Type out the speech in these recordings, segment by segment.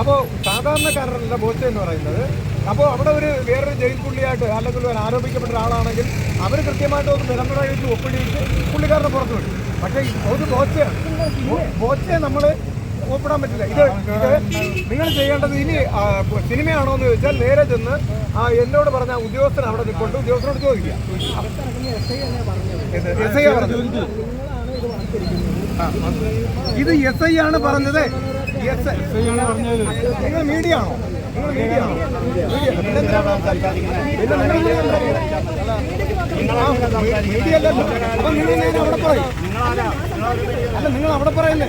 അപ്പോൾ സാധാരണക്കാരനല്ല ബോസ് എന്ന് പറയുന്നത്. അപ്പോൾ അവിടെ ഒരു വേറൊരു ജയിൽ പുള്ളിയായിട്ട് അല്ലെങ്കിൽ ഒരു ആരോപിക്കപ്പെട്ട ഒരാളാണെങ്കിൽ അവർ കൃത്യമായിട്ട് ഒന്ന് നിലമുറ വെച്ച് ഒപ്പിടിയിട്ട് പുള്ളിക്കാരനെ പുറത്തു വിട്ടു. പക്ഷേ ഒരു ബോച്ചയാണ് ബോച്ചയെ നമ്മൾ ഒപ്പിടാൻ പറ്റില്ല. ഇത് ഇത് നിങ്ങൾ ചെയ്യേണ്ടത് ഇനി സിനിമയാണോ എന്ന് ചോദിച്ചാൽ നേരെ ചെന്ന് ആ എന്നോട് പറഞ്ഞ ഉദ്യോഗസ്ഥൻ അവിടെ നിൽക്കൊണ്ട് ഉദ്യോഗസ്ഥനോട് ചോദിക്കുക. എസ് ഐ പറഞ്ഞു ഇത് എസ് ഐ ആണ് പറഞ്ഞത്. നിങ്ങൾ മീഡിയ ആണോ നിങ്ങൾ മീഡിയ ആണോ മീഡിയ? അല്ലല്ലോ അപ്പൊ നിങ്ങൾ നേരെ അവിടെ പറയും. അല്ല നിങ്ങൾ അവിടെ പറയല്ലേ?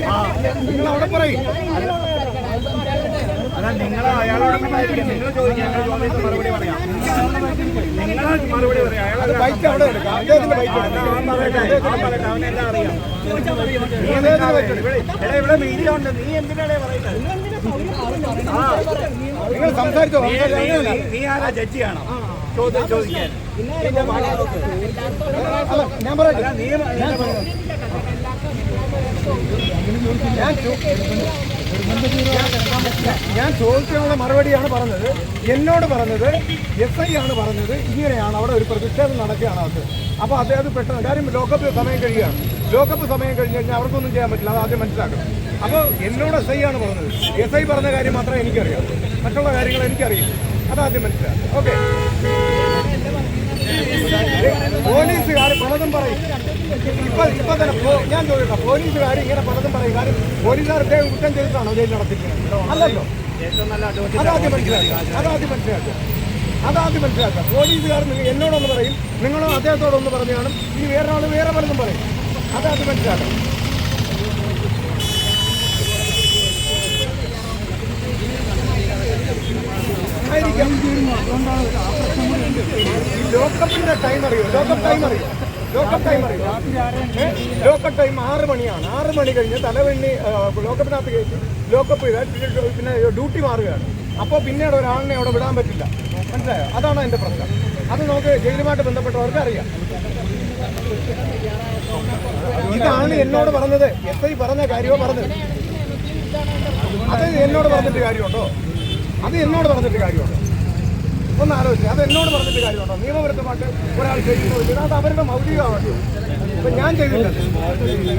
നിങ്ങൾ അവിടെ പറയും. നിങ്ങൾ അയാളോട് നിങ്ങൾ ചോദിക്കുക ഞങ്ങൾ മറുപടി പറയാം. മറുപടി പറയാം. അയാൾ ബൈക്ക് അവിടെ എടുക്കാം അദ്ദേഹത്തിന്റെ ബൈക്ക് അവൻ പറയട്ടെ അവൻ പറയട്ടെ അവനെല്ലാം അറിയാം? നീ ബൈക്ക് എടുക്കാം ഇവിടെ ഇവിടെ മീഡിയ ഉണ്ട് നീ എന്തിനാണ് പറയുന്നത്? ആ നിങ്ങൾ സംസാരിച്ചോ? നീ- ആരാ? ജഡ്ജിയാണോ ചോദ്യം ചോദിക്കാൻ. ഞാൻ പറയട്ടെ. ഞാൻ ചോ- ഞാൻ- ചോദിക്കാനുള്ള മറുപടിയാണ് പറഞ്ഞത്. എന്നോട് പറഞ്ഞത് എസ് ഐ ആണ് പറഞ്ഞത് ഇങ്ങനെയാണ് അവിടെ ഒരു പ്രതിഷേധം നടക്കുകയാണ് അത്. അപ്പോൾ അദ്ദേഹം പെട്ടെന്ന് കാര്യം ലോക്കപ്പ് സമയം കഴിയുകയാണ്. ലോക്കപ്പ് സമയം കഴിഞ്ഞ് കഴിഞ്ഞാൽ അവർക്കൊന്നും ചെയ്യാൻ പറ്റില്ല അത് ആദ്യം മനസ്സിലാക്കണം. അപ്പോൾ എന്നോട് എസ് ഐ ആണ് പറഞ്ഞത്. എസ് ഐ പറഞ്ഞ കാര്യം മാത്രമേ എനിക്കറിയാം മറ്റുള്ള കാര്യങ്ങൾ എനിക്കറിയില്ല. അതാദ്യം മനസ്സിലാക്കാം ഓക്കെ. ഇപ്പൊ ഇപ്പൊ തന്നെ ഞാൻ ചോദിക്കട്ടെ പോലീസുകാർ ഇങ്ങനെ പലതും പറയും. കാര്യം പോലീസുകാർ ഇദ്ദേഹം കുറ്റം ചെയ്തിട്ടാണോ ജയിലിൽ നടത്തിക്കുന്നത്? അല്ലല്ലോ. അതാദ്യം മനസ്സിലാക്കുക അതാദ്യം മനസ്സിലാക്കുക അതാദ്യം മനസ്സിലാക്കുക പോലീസുകാർ എന്നോടൊന്ന് പറയും. നിങ്ങളോ അദ്ദേഹത്തോടൊന്ന് പറഞ്ഞു കാണും ഇനി വേറെ ആൾ വേറെ പലതും പറയും. അതാദ്യം മനസ്സിലാക്കണം ആയിരിക്കാം. ഈ ലോക്കപ്പിന്റെ ടൈം അറിയോ? ലോക്കപ്പ് ടൈം അറിയോ? ലോക്കപ്പ് ടൈം അറിയോ? ഏ? ലോക്കപ്പ് ടൈം ആറ് മണിയാണ്. ആറ് മണി കഴിഞ്ഞ് തലവെണ്ണി ലോക്കപ്പിനകത്ത് കയറ്റി ലോക്കപ്പ് ചെയ്താൽ പിന്നെ ഡ്യൂട്ടി മാറുകയാണ്. അപ്പോൾ പിന്നീട് ഒരാളിനെ അവിടെ വിടാൻ പറ്റില്ല. മനസ്സിലായോ? അതാണ് എന്റെ പ്രശ്നം. അത് നമുക്ക് ജയിലുമായിട്ട് ബന്ധപ്പെട്ടവർക്ക് അറിയാം. ഇതാണ് എന്നോട് പറഞ്ഞത്. എസ് ഐ പറഞ്ഞ കാര്യമോ പറഞ്ഞത്? അത് എന്നോട് പറഞ്ഞിട്ട് കാര്യമുണ്ടോ? അത് എന്നോട് പറഞ്ഞിട്ട് കാര്യമുണ്ടോ? ഒന്ന് ആലോചിച്ചു. അത് എന്നോട് പറഞ്ഞിട്ട് കാര്യമുണ്ടോ? നിയമപരമായിട്ട് ഒരാൾ ചെയ്യുന്നു അത് അവരുടെ മൗലികമാണ് ഇപ്പം ഞാൻ ചെയ്തിട്ടുണ്ട്.